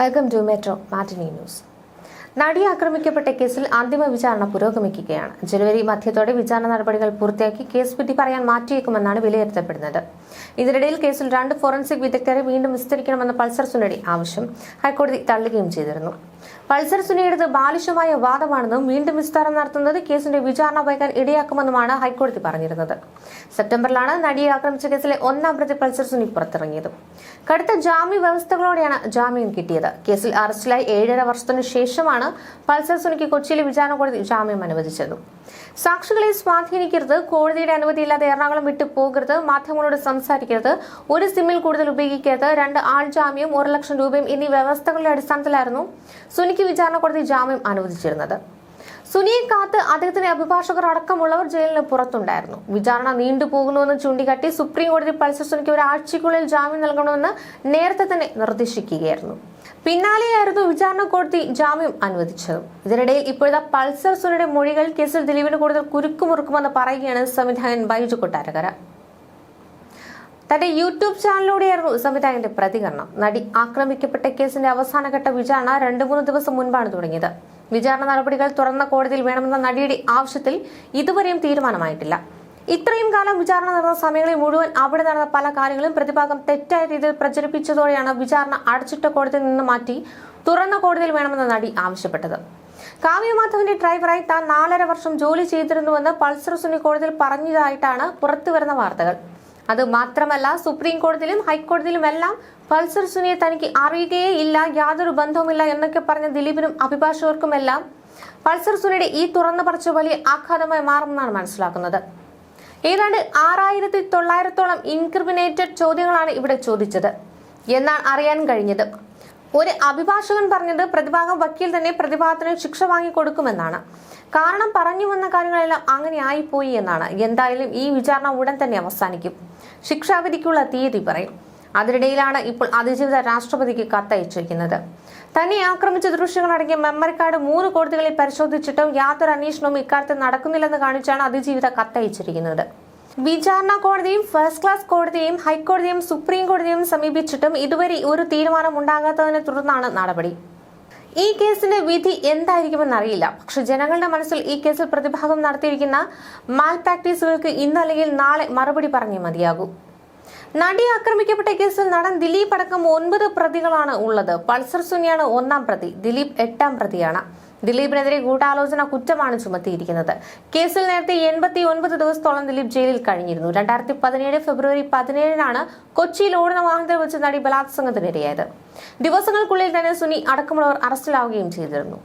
Welcome to metro matinee news. നടി ആക്രമിക്കപ്പെട്ട കേസിൽ അന്തിമ വിചാരണ പുരോഗമിക്കുകയാണ്. ജനുവരി മധ്യത്തോടെ വിചാരണ നടപടികൾ പൂർത്തിയാക്കി കേസ് വിധി പറയാൻ മാറ്റിയേക്കുമെന്നാണ് വിലയിരുത്തപ്പെടുന്നത്. ഇതിനിടയിൽ കേസിൽ രണ്ട് ഫോറൻസിക് വിദഗ്ധരെ വീണ്ടും വിസ്തരിക്കണമെന്ന പൾസർ സുനടി ആവശ്യം ഹൈക്കോടതി തള്ളുകയും ചെയ്തിരുന്നു. പൾസർ സുനിയുടേത് ബാലിശമായ വാദമാണെന്നും വീണ്ടും വിസ്താരം നടത്തുന്നത് കേസിന്റെ വിചാരണ വൈകാൻ ഇടയാക്കുമെന്നുമാണ് ഹൈക്കോടതി പറഞ്ഞിരുന്നത്. സെപ്റ്റംബറിലാണ് നടിയെ ആക്രമിച്ച കേസിലെ ഒന്നാം പ്രതി പൾസർ സുനി പുറത്തിറങ്ങിയത്. കടുത്ത ജാമ്യ വ്യവസ്ഥകളോടെയാണ് ജാമ്യം കിട്ടിയത്. കേസിൽ അറസ്റ്റിലായി ഏഴര വർഷത്തിനു ശേഷമാണ് പൾസർ സുനിക്ക് കൊച്ചിയിലെ വിചാരണ കോടതി ജാമ്യം അനുവദിച്ചത്. സാക്ഷികളെ സ്വാധീനിക്കരുത് കോടതിയുടെ അനുമതിയില്ലാതെ എറണാകുളം വിട്ടു പോകരുത് മാധ്യമങ്ങളോട് സംസാരിക്കരുത്. ഒരു സിമ്മിൽ കൂടുതൽ ഉപയോഗിക്കരുത്. രണ്ട് ആൾ ജാമ്യം ഒരു ലക്ഷം രൂപയും എന്നീ വ്യവസ്ഥകളുടെ അടിസ്ഥാനത്തിലായിരുന്നു സുനിക്ക് വിചാരണ കോടതി ജാമ്യം അനുവദിച്ചിരുന്നത്. സുനിയെ കാത്ത് അദ്ദേഹത്തിന്റെ അഭിഭാഷകർ അടക്കമുള്ളവർ ജയിലിന് പുറത്തുണ്ടായിരുന്നു. വിചാരണ നീണ്ടുപോകുന്നുവെന്ന് ചൂണ്ടിക്കാട്ടി സുപ്രീം കോടതി പൾസർ സുനിക്ക് ഒരാഴ്ചയ്ക്കുള്ളിൽ ജാമ്യം നൽകണമെന്ന് നേരത്തെ തന്നെ നിർദ്ദേശിക്കുകയായിരുന്നു. പിന്നാലെയായിരുന്നു വിചാരണ കോടതി ജാമ്യം അനുവദിച്ചത്. ഇതിനിടയിൽ ഇപ്പോഴത്തെ പൾസർ സുനിയുടെ മൊഴികൾ കേസിൽ ദിലീപിന് കൂടുതൽ കുരുക്കുമുറുക്കുമെന്ന് പറയുകയാണ് സംവിധായകൻ ബൈജു കൊട്ടാരക്കര. തന്റെ യൂട്യൂബ് ചാനലിലൂടെയായിരുന്നു സംവിധായകന്റെ പ്രതികരണം. നടി ആക്രമിക്കപ്പെട്ട കേസിന്റെ അവസാനഘട്ട വിചാരണ രണ്ടു മൂന്ന് ദിവസം മുൻപാണ് തുടങ്ങിയത്. വിചാരണ നടപടികൾ തുറന്ന കോടതിയിൽ വേണമെന്ന നടിയുടെ ആവശ്യത്തിൽ ഇതുവരെയും തീരുമാനമായിട്ടില്ല. ഇത്രയും കാലം വിചാരണ നടന്ന സമയങ്ങളിൽ മുഴുവൻ അവിടെ നടന്ന പല കാര്യങ്ങളും പ്രതിഭാഗം തെറ്റായ രീതിയിൽ പ്രചരിപ്പിച്ചതോടെയാണ് വിചാരണ അടച്ചിട്ട കോടതിയിൽ നിന്ന് മാറ്റി തുറന്ന കോടതിയിൽ വേണമെന്ന നടി ആവശ്യപ്പെട്ടത്. കാവ്യമാധവന്റെ ഡ്രൈവറായി താൻ നാലര വർഷം ജോലി ചെയ്തിരുന്നുവെന്ന് പൾസർ സുനി കോടതിയിൽ പറഞ്ഞതായിട്ടാണ് പുറത്തുവരുന്ന വാർത്തകൾ. അത് മാത്രമല്ല സുപ്രീം കോടതിയിലും ഹൈക്കോടതിയിലും എല്ലാം പൾസർ സുനിയെ തനിക്ക് അറിയുകയേ ഇല്ല യാതൊരു ബന്ധവുമില്ല എന്നൊക്കെ പറഞ്ഞ ദിലീപിനും അഭിഭാഷകർക്കുമെല്ലാം പൾസർ സുനിയുടെ ഈ തുറന്നു പറച്ച് വലിയ ആഘാതമായി മാറുമെന്നാണ് മനസ്സിലാക്കുന്നത്. ഏതാണ്ട് ആറായിരത്തി തൊള്ളായിരത്തോളം ഇൻക്രിമിനേറ്റഡ് ചോദ്യങ്ങളാണ് ഇവിടെ ചോദിച്ചത്. എന്നാണ് അറിയാൻ കഴിഞ്ഞത്. ഒരു അഭിഭാഷകൻ പറഞ്ഞത് പ്രതിഭാഗം വക്കീൽ തന്നെ പ്രതിഭാഗത്തിന് ശിക്ഷ വാങ്ങിക്കൊടുക്കുമെന്നാണ് കാരണം പറഞ്ഞു വന്ന കാര്യങ്ങളെല്ലാം അങ്ങനെ ആയിപ്പോയി എന്നാണ്. എന്തായാലും ഈ വിചാരണ ഉടൻ തന്നെ അവസാനിക്കും. ശിക്ഷാവിധിക്കുള്ള തീയതി പറയും. അതിനിടയിലാണ് ഇപ്പോൾ അതിജീവിത രാഷ്ട്രപതിക്ക് കത്തയച്ചിരിക്കുന്നത്. തന്നെ ആക്രമിച്ച ദൃശ്യങ്ങൾ അടങ്ങിയ മെമ്മറി കാർഡ് മൂന്ന് കോടതികളിൽ പരിശോധിച്ചിട്ടും യാതൊരു അന്വേഷണവും ഇക്കാര്യത്തിൽ നടക്കുന്നില്ലെന്ന് കാണിച്ചാണ് അതിജീവിത കത്തയച്ചിരിക്കുന്നത്. വിചാരണ കോടതിയും ഫസ്റ്റ് ക്ലാസ് കോടതിയും ഹൈക്കോടതിയും സുപ്രീം കോടതിയും സമീപിച്ചിട്ടും ഇതുവരെ ഒരു തീരുമാനം ഉണ്ടാകാത്തതിനെ തുടർന്നാണ് നടപടി. ഈ കേസിന്റെ വിധി എന്തായിരിക്കുമെന്ന് അറിയില്ല. പക്ഷെ ജനങ്ങളുടെ മനസ്സിൽ ഈ കേസിൽ പ്രതിഭാഗം നടത്തിയിരിക്കുന്ന മാൽ പ്രാക്ടീസുകൾക്ക് ഇന്നല്ലെങ്കിൽ നാളെ മറുപടി പറഞ്ഞേ മതിയാകൂ. നടി ആക്രമിക്കപ്പെട്ട കേസിൽ നടൻ ദിലീപ് അടക്കം ഒൻപത് പ്രതികളാണ് ഉള്ളത്. പൾസർ സുനിയാണ് ഒന്നാം പ്രതി ദിലീപ് എട്ടാം പ്രതിയാണ്. ദിലീപിനെതിരെ ഗൂഢാലോചന കുറ്റമാണ് ചുമത്തിയിരിക്കുന്നത്. കേസിൽ നേരത്തെ എൺപത്തി ഒൻപത് ദിവസത്തോളം ദിലീപ് ജയിലിൽ കഴിഞ്ഞിരുന്നു. രണ്ടായിരത്തി പതിനേഴ് ഫെബ്രുവരി പതിനേഴിനാണ് കൊച്ചിയിൽ ഓടുന്ന വാഹനത്തിൽ വെച്ച് നടി ബലാത്സംഗത്തിനിരയായത്. ദിവസങ്ങൾക്കുള്ളിൽ തന്നെ സുനി അടക്കമുള്ളവർ അറസ്റ്റിലാവുകയും ചെയ്തിരുന്നു.